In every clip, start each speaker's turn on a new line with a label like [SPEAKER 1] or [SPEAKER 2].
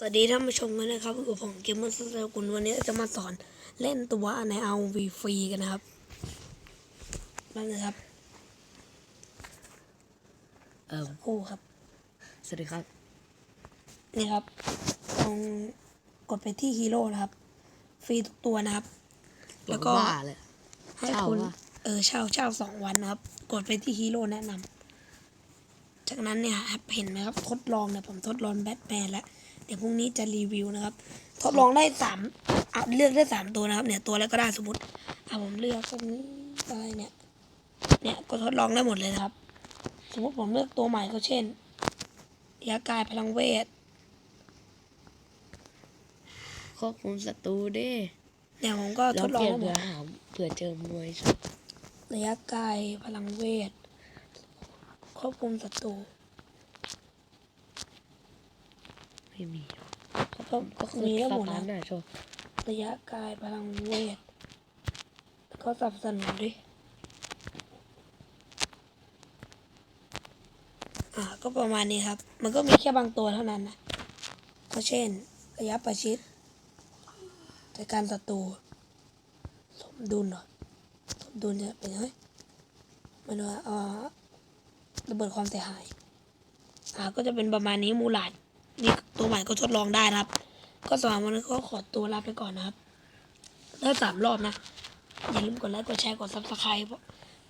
[SPEAKER 1] สวัสดีท่านผู้ชมกันนะครับอยู่กับผมเกมเมอร์สเตอร์กุลวันนี้จะมาสอนเล่นตัวในเอาวีฟรีกันนะครับนั่นนะครับ
[SPEAKER 2] เออ
[SPEAKER 1] คู่ครับ
[SPEAKER 2] สวัสดีครับ
[SPEAKER 1] นี่ครับลองกดไปที่ฮีโร่นะครับ ฟรีทุกตัวนะครับ แล้วก็
[SPEAKER 2] ว่าเลย
[SPEAKER 1] ให้
[SPEAKER 2] เช่า
[SPEAKER 1] คุณ
[SPEAKER 2] ปะ
[SPEAKER 1] เออเช่าเช่าสองวันนะครับ กดไปที่ฮีโร่แนะนำจากนั้นเนี่ยครับเห็นไหมครับทดลองเนี่ยผมทดลองแบทแมนแล้ว เดี๋ยวพรุ่งนี้จะรีวิวนะครับ ทดลองได้สามอะเลือกได้สามตัวนะครับ เนี่ยตัวแล้วก็ได้สมมติอะผมเลือกตรงนี้อะไรเนี่ย เนี่ยก็ทดลองได้หมดเลยนะครับ สมมติผมเลือกตัวใหม่ก็เช่นยากายพลังเวท
[SPEAKER 2] ควบคุมศัตรูดิ
[SPEAKER 1] เนี่ยผมก็
[SPEAKER 2] เรา
[SPEAKER 1] ทดลอง
[SPEAKER 2] เปลี่ยน
[SPEAKER 1] ได้หม
[SPEAKER 2] เผื่อ
[SPEAKER 1] ด
[SPEAKER 2] หาเผื่อเจอมวยชก
[SPEAKER 1] ระยะไกลพลังเวทควบคุมศัตรู
[SPEAKER 2] ไม่มี
[SPEAKER 1] ก็
[SPEAKER 2] ก็คือ
[SPEAKER 1] มี
[SPEAKER 2] ส
[SPEAKER 1] แล้วหมด
[SPEAKER 2] ตา
[SPEAKER 1] นะ
[SPEAKER 2] ร์ทน่ะโชว์
[SPEAKER 1] ระยะไกลพลังเวทแล้วก็สนับสนุนดิอ่าก็ประมาณนี้ครับ มันก็มีแค่บางตัวเท่านั้นนะก็เช่น ระยะประชิดจัดการศัตรูสมดุลเหรอสมดุลจะเป็นไงมันว่าเอ่อระเบิดความเสียหายอ่าก็จะเป็นประมาณนี้มูลาด นี่ตัวใหม่ก็ทดลองได้นะครับ ก็สำหรับวันนี้ก็ขอตัวลาไปก่อนนะครับ ได้สามรอบนะ อย่าลืมกดไลค์กดแชร์กดซับสไครป์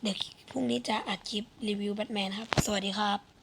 [SPEAKER 1] เดี๋ยวพรุ่งนี้จะอัดคลิปรีวิวแบทแมนครับ สวัสดีครับ